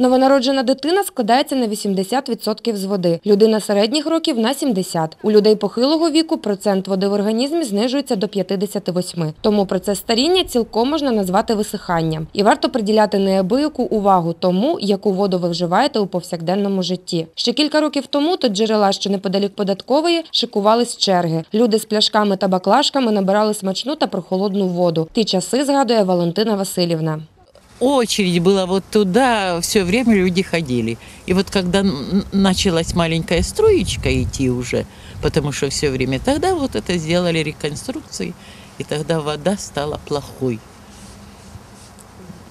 Новонароджена дитина складається на 80% з води, людина середніх років на 70%. У людей похилого віку процент води в організмі знижується до 58%. Тому процес старіння цілком можна назвати висиханням. І варто приділяти неабияку увагу тому, яку воду ви вживаєте у повсякденному житті. Ще кілька років тому до джерела, що неподалік податкової, шикувались черги. Люди з пляшками та баклажками набирали смачну та прохолодну воду. Ті часи згадує Валентина Васильівна. Очередь была вот туда, все время люди ходили. И вот когда началась маленькая строечка идти уже, потому что все время, тогда вот это сделали реконструкции, и тогда вода стала плохой.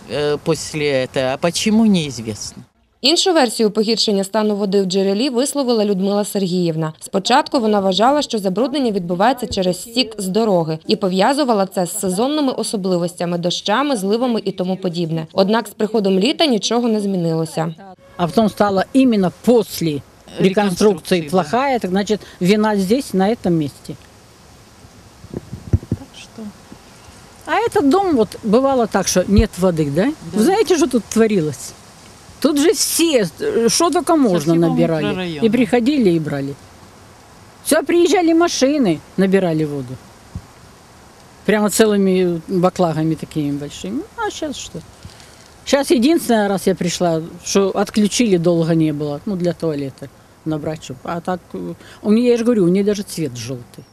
Э, После этого, а почему неизвестно. Іншу версію погіршення стану води в джерелі висловила Людмила Сергіївна. Спочатку вона вважала, що забруднення відбувається через стік з дороги і пов'язувала це з сезонними особливостями, дощами, зливами і тому подібне. Однак з приходом літа нічого не змінилося. А потом стало именно после реконструкции Реконструкции, да. плохая, так значит вина здесь, на этом месте. Так что А этот дом, вот бывало так, что нет воды, да? Вы знаете, что тут творилось? Тут же все, что только можно, всего набирали. И приходили и брали. Все, приезжали машины, набирали воду. Прямо целыми баклагами такими большими. А сейчас что? Сейчас единственный раз я пришла, что отключили долго не было, ну, для туалета набрать, чтоб. А так, у нее, я же говорю, у нее даже цвет желтый.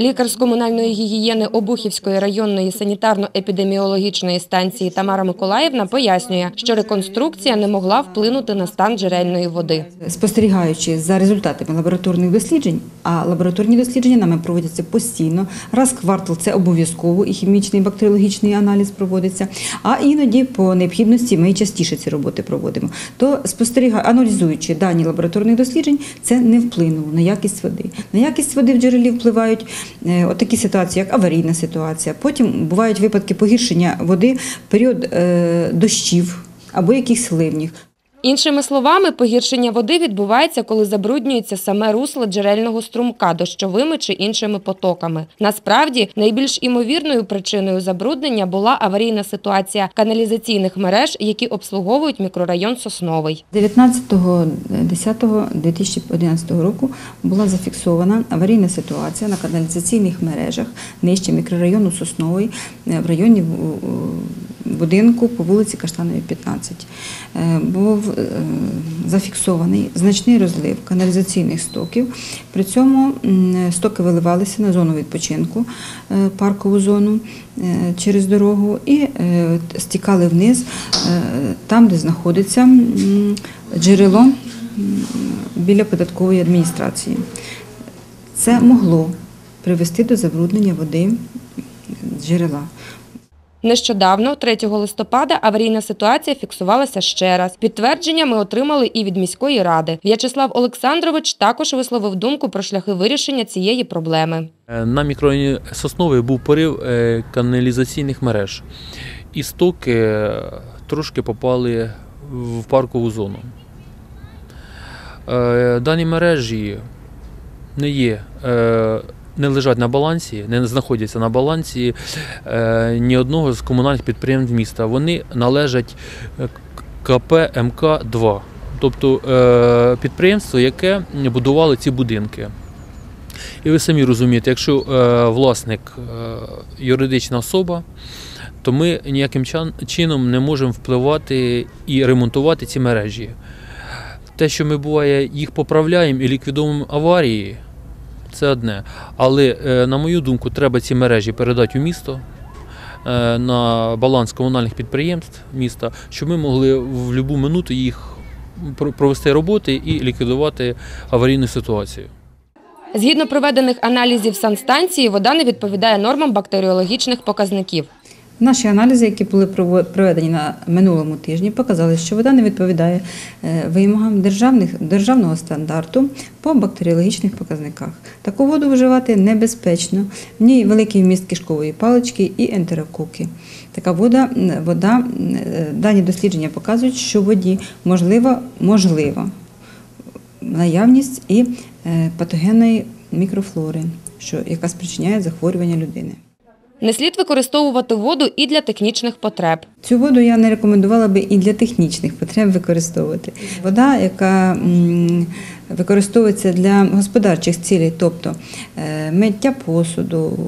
Лікар з комунальної гігієни Обухівської районної санітарно-епідеміологічної станції Тамара Миколаївна пояснює, що реконструкція не могла вплинути на стан джерельної води. спостерігаючи за результатами лабораторних досліджень, а лабораторні дослідження нами проводяться постійно. Раз квартал це обов'язково, і хімічний і бактеріологічний аналіз проводиться. А іноді по необхідності ми частіше ці роботи проводимо. То спостерігаю, аналізуючи дані лабораторних досліджень, це не вплинуло на якість води. На якість води в джерелі впливають е, отакі ситуації, як аварійна ситуація. Потім бувають випадки погіршення води в період е, дощів або якихось ливнів. Іншими словами, погіршення води відбувається, коли забруднюється саме русло джерельного струмка дощовими чи іншими потоками. Насправді, найбільш імовірною причиною забруднення була аварійна ситуація каналізаційних мереж, які обслуговують мікрорайон Сосновий. 19.10.2011 року була зафіксована аварійна ситуація на каналізаційних мережах нижче мікрорайону Сосновий е, в районі будинку по вулиці Каштановій, 15. Е, Був е, зафіксований значний розлив каналізаційних стоків. При цьому стоки виливалися на зону відпочинку, е, паркову зону через дорогу і стікали вниз там, де знаходиться джерело біля податкової адміністрації. Це могло привести до забруднення води джерела. Нещодавно, 3 листопада, аварійна ситуація фіксувалася ще раз. Підтвердження ми отримали і від міської ради. В'ячеслав Олександрович також висловив думку про шляхи вирішення цієї проблеми. Е, На мікрорайоні Сосновий був порив е, каналізаційних мереж. І стоки е, трошки попали в паркову зону. Дані мережі не є, не лежать на балансі, не знаходяться на балансі е, ні одного з комунальних підприємств міста. Вони належать е, КП МК-2, тобто е, підприємство, яке будувало ці будинки. І ви самі розумієте, якщо е, власник е, юридична особа, то ми ніяким чином не можемо впливати і ремонтувати ці мережі. Те, що ми буває, їх поправляємо і ліквідуємо аварії, це одне. Але, е, на мою думку, треба ці мережі передати у місто. е, На баланс комунальних підприємств міста, щоб ми могли в будь-яку минуту їх провести роботи і ліквідувати аварійну ситуацію. Згідно проведених аналізів санстанції, вода не відповідає нормам бактеріологічних показників. Наші аналізи, які були проведені на минулому тижні, показали, що вода не відповідає е, вимогам державного стандарту по бактеріологічних показниках. Таку воду вживати небезпечно. В ній великий вміст кишкової палички і ентерококи. Така вода, вода, е, дані дослідження показують, що в воді можлива, можлива наявність і е, патогенної мікрофлори, що, яка спричиняє захворювання людини. Не слід використовувати воду і для технічних потреб. Цю воду я не рекомендувала би і для технічних потреб використовувати. Вода, яка використовується для господарчих цілей, тобто е, миття посуду,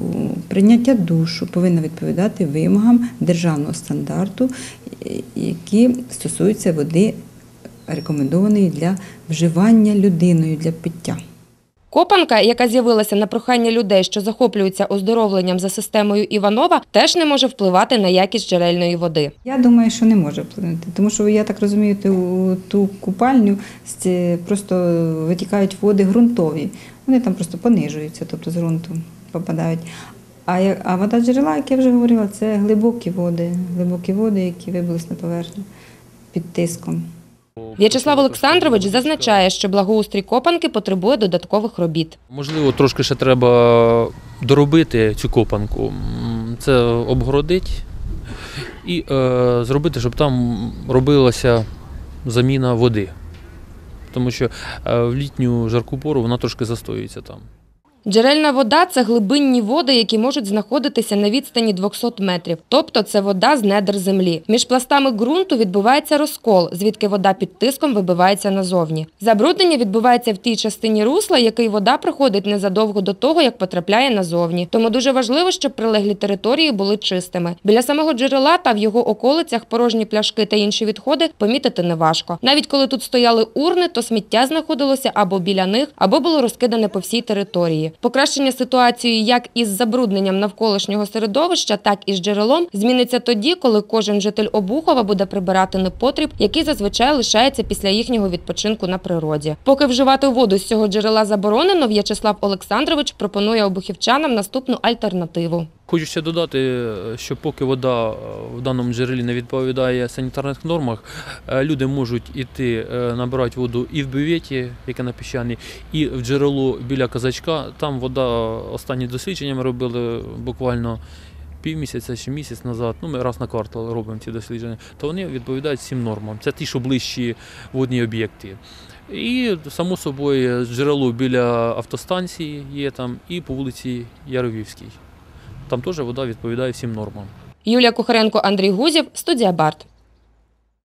прийняття душу, повинна відповідати вимогам державного стандарту, які стосуються води, рекомендованої для вживання людиною для пиття. Копанка, яка з'явилася на прохання людей, що захоплюються оздоровленням за системою Іванова, теж не може впливати на якість джерельної води. Я думаю, що не може вплинути, тому що я так розумію, ту, ту купальню просто витікають води ґрунтові. Вони там просто понижуються, тобто з ґрунту попадають. А, а вода джерела, як я вже говорила, це глибокі води, глибокі води, які вибились на поверхню під тиском. В'ячеслав Олександрович зазначає, що благоустрій копанки потребує додаткових робіт. Можливо, трошки ще треба доробити цю копанку. Це обгородити і е, зробити, щоб там робилася заміна води. Тому що е, в літню жарку пору вона трошки застоюється там. Джерельна вода це глибинні води, які можуть знаходитися на відстані 200 метрів. Тобто це вода з недр землі. Між пластами ґрунту відбувається розкол, звідки вода під тиском вибивається назовні. Забруднення відбувається в тій частині русла, який вода проходить незадовго до того, як потрапляє назовні. Тому дуже важливо, щоб прилеглі території були чистими. Біля самого джерела та в його околицях порожні пляшки та інші відходи помітити неважко. Навіть коли тут стояли урни, то сміття знаходилося або біля них, або було розкидане по всій території. Покращення ситуації як із забрудненням навколишнього середовища, так і з джерелом зміниться тоді, коли кожен житель Обухова буде прибирати непотріб, який зазвичай лишається після їхнього відпочинку на природі. Поки вживати воду з цього джерела заборонено, В'ячеслав Олександрович пропонує обухівчанам наступну альтернативу. Хочу ще додати, е, що поки вода е, в даному джерелі не відповідає санітарних нормах, е, люди можуть іти набирати воду і в бюветі, яке на піщані, і в джерело біля казачка. Там вода останні дослідження ми робили буквально півмісяця чи місяць назад. Ну, ми раз на квартал робимо ці дослідження, то вони відповідають всім нормам. Це ті, що ближчі водні об'єкти. І само собою джерело біля автостанції є там, і по вулиці Яровівській. Там теж вода відповідає всім нормам. Юлія Кухаренко, Андрій Гузів, студія Барт.